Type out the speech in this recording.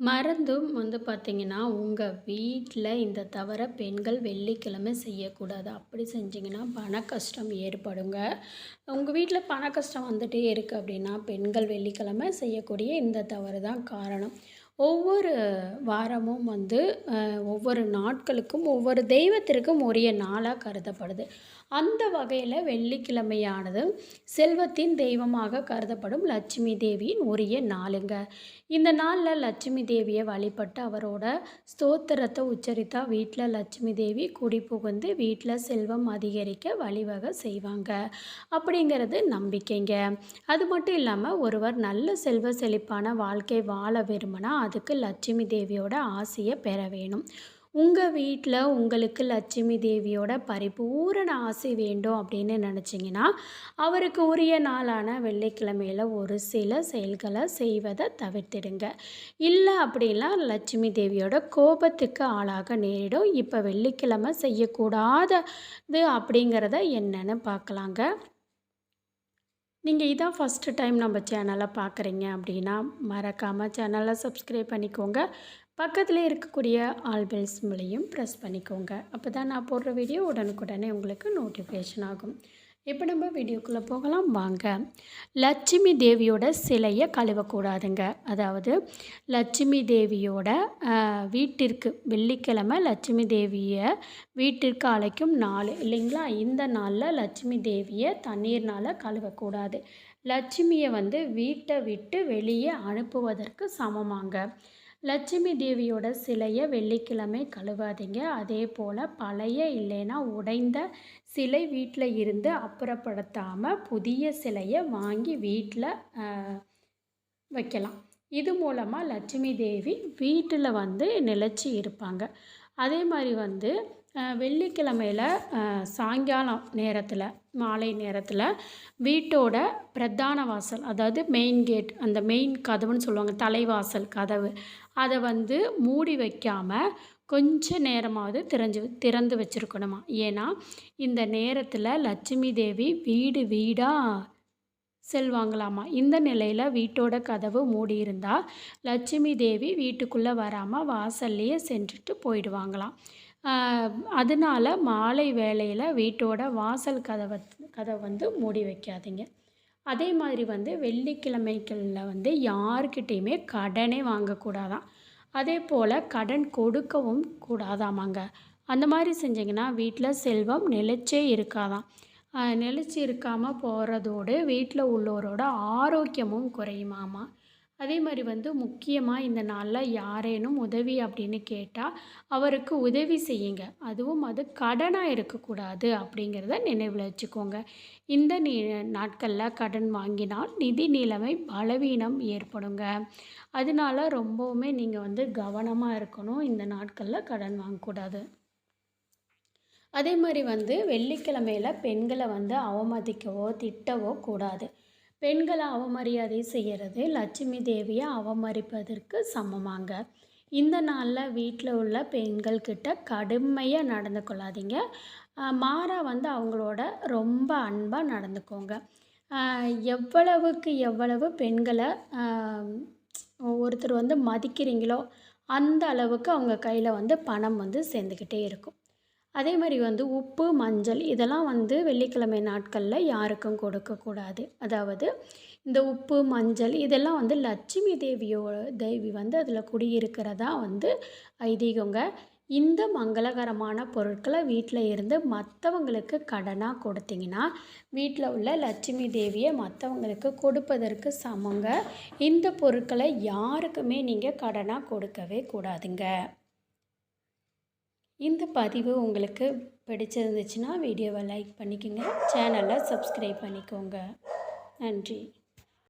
மறந்தும் வந்து பார்த்திங்கன்னா உங்கள் வீட்டில் இந்த தவறை பெண்கள் வெள்ளிக்கிழமை செய்யக்கூடாது. அப்படி செஞ்சிங்கன்னா பண கஷ்டம் ஏற்படுங்க. உங்கள் வீட்டில் பண கஷ்டம் வந்துகிட்டே இருக்குது அப்படின்னா, பெண்கள் வெள்ளிக்கிழமை செய்யக்கூடிய இந்த தவறு தான் காரணம். ஒவ்வொரு வாரமும் வந்து ஒவ்வொரு நாட்களுக்கும், ஒவ்வொரு தெய்வத்திற்கும் உரிய நாளாக கருதப்படுது. அந்த வகையில் வெள்ளிக்கிழமையானது செல்வத்தின் தெய்வமாக கருதப்படும் லட்சுமி தேவியின் உரிய நாளுங்க. இந்த நாளில் லட்சுமி தேவியை வழிபட்டு அவரோட ஸ்தோத்திரத்தை உச்சரித்தா வீட்டில் லட்சுமி தேவி குடி புகுந்து வீட்டில் செல்வம் அதிகரிக்க வழிவகை செய்வாங்க. அப்படிங்கிறது நம்பிக்கைங்க. அது மட்டும் இல்லாமல் ஒருவர் நல்ல செல்வ செழிப்பான வாழ்க்கை வாழ விரும்புனா, அதுக்கு லட்சுமி தேவியோட ஆசையை பெற வேணும். உங்கள் வீட்டில் உங்களுக்கு லட்சுமி தேவியோட பரிபூரண ஆசை வேண்டும் அப்படின்னு நினச்சிங்கன்னா, அவருக்கு உரிய நாளான வெள்ளிக்கிழமையில் ஒரு சில செயல்களை செய்வதை தவிர்த்திடுங்க. இல்லை அப்படின்னா லட்சுமி தேவியோட கோபத்துக்கு ஆளாக நேரிடும். இப்போ வெள்ளிக்கிழமை செய்யக்கூடாதது அப்படிங்கிறத என்னன்னு பார்க்கலாங்க. நீங்கள் இதான் ஃபர்ஸ்ட்டு டைம் நம்ம சேனலை பார்க்குறீங்க அப்படின்னா, மறக்காமல் சேனலை சப்ஸ்கிரைப் பண்ணிக்கோங்க. பக்கத்தில் இருக்கக்கூடிய ஆல் பெல் சிம்பலையும் ப்ரெஸ் பண்ணிக்கோங்க. அப்பதான் நான் போடுற வீடியோ உடனுக்குடனே உங்களுக்கு நோட்டிஃபிகேஷன் ஆகும். இப்போ நம்ம வீடியோக்குள்ளே போகலாம் வாங்க. லட்சுமி தேவியோட சிலையை கழுவக்கூடாதுங்க. அதாவது லட்சுமி தேவியோட வீட்டிற்கு வெள்ளிக்கிழமை லட்சுமி தேவியை வீட்டிற்கு அழைக்கும் நாள் இல்லைங்களா? இந்த நாளில் லட்சுமி தேவியை தண்ணீர்னால் கழுவக்கூடாது. லட்சுமியை வந்து வீட்டை விட்டு வெளியே அனுப்புவதற்கு சமமாங்க. லட்சுமி தேவியோட சிலையை வெள்ளிக்கிழமை கழுவாதீங்க. அதே போல் பழைய இல்லைன்னா உடைந்த சிலை வீட்டில் இருந்து அப்புறப்படுத்தாமல் புதிய சிலையை வாங்கி வீட்டில் வைக்கலாம். இது மூலமாக லட்சுமி தேவி வீட்டில் வந்து நிலச்சி இருப்பாங்க. அதே மாதிரி வந்து வெள்ளிக்கிழமையில சாயங்காலம் நேரத்தில் மாலை நேரத்தில் வீட்டோட பிரதான வாசல் அதாவது மெயின் கேட் அந்த மெயின் கதவுன்னு சொல்லுவாங்க. தலைவாசல் கதவு. அதை வந்து மூடி வைக்காமல் கொஞ்ச நேரமாவது திறஞ்சு திறந்து வச்சிருக்கணுமா. ஏன்னா, இந்த நேரத்தில் லட்சுமி தேவி வீடு வீடாக செல்வாங்களாமா. இந்த நிலையில் வீட்டோட கதவு மூடியிருந்தா, லட்சுமி தேவி வீட்டுக்குள்ளே வராமல் வாசல்லையே சென்றுட்டு போயிடுவாங்களாம். அதனால் அதனால மாலை வேளையில் வீட்டோட வாசல் கதவை கதை வந்து மூடி வைக்காதீங்க. அதே மாதிரி வந்து வெள்ளிக்கிழமைகளில் வந்து யாருக்கிட்டேயுமே கடனே வாங்கக்கூடாதாம். அதேபோல கடன் கொடுக்கவும் கூடாதாமாங்க. அந்த மாதிரி செஞ்சிங்கன்னா வீட்டில் செல்வம் நிலைச்சே இருக்காதாம். அ இருக்காமல் போகிறதோடு வீட்டில் உள்ளவரோட ஆரோக்கியமும் குறையுமாமா. அதே மாதிரி வந்து முக்கியமாக இந்த நாளில் யாரேனும் உதவி அப்படின்னு கேட்டால் அவருக்கு உதவி செய்யுங்க. அதுவும் அது கடனாக இருக்கக்கூடாது அப்படிங்கிறத நினைவில் வச்சுக்கோங்க. இந்த நி நாட்களில் கடன் வாங்கினால் நிதி நிலைமை பலவீனம் ஏற்படுங்க. அதனால ரொம்பவுமே நீங்கள் வந்து கவனமாக இருக்கணும். இந்த நாட்களில் கடன் வாங்கக்கூடாது. அதே மாதிரி வந்து வெள்ளிக்கிழமையில பெண்களை வந்து அவமதிக்கவோ, திட்டவோ கூடாது. பெண்களை அவமரியாதை செய்கிறது லட்சுமி தேவியை அவமதிப்பதற்கு சமமாங்க. இந்த நாளில் வீட்டில் உள்ள பெண்கள்கிட்ட கடுமையாக நடந்து கொள்ளாதீங்க. மாறாக மாறா வந்து அவங்களோட ரொம்ப அன்பாக நடந்துக்கோங்க. எவ்வளவுக்கு எவ்வளவு பெண்களை ஒருத்தர் வந்து மதிக்கிறீங்களோ, அந்த அளவுக்கு அவங்க கையில் வந்து பணம் வந்து சேர்ந்துக்கிட்டே இருக்கும். அதே மாதிரி வந்து உப்பு, மஞ்சள் இதெல்லாம் வந்து வெள்ளிக்கிழமை நாட்களில் யாருக்கும் கொடுக்கக்கூடாது. அதாவது இந்த உப்பு, மஞ்சள் இதெல்லாம் வந்து லட்சுமி தேவியோ தேவி வந்து அதில் குடியிருக்கிறதா வந்து ஐதீகங்க. இந்த மங்களகரமான பொருட்களை வீட்டில் இருந்து மற்றவங்களுக்கு கடனாக கொடுத்தீங்கன்னா, வீட்டில் உள்ள லட்சுமி தேவியை மற்றவங்களுக்கு கொடுப்பதற்கு சமங்க. இந்த பொருட்களை யாருக்குமே நீங்கள் கடனாக கொடுக்கவே கூடாதுங்க. இந்த பதிவு உங்களுக்கு பிடிச்சிருந்துச்சுன்னா, வீடியோவை லைக் பண்ணிக்கோங்க சேனலை சப்ஸ்கிரைப் பண்ணிக்கோங்க. நன்றி.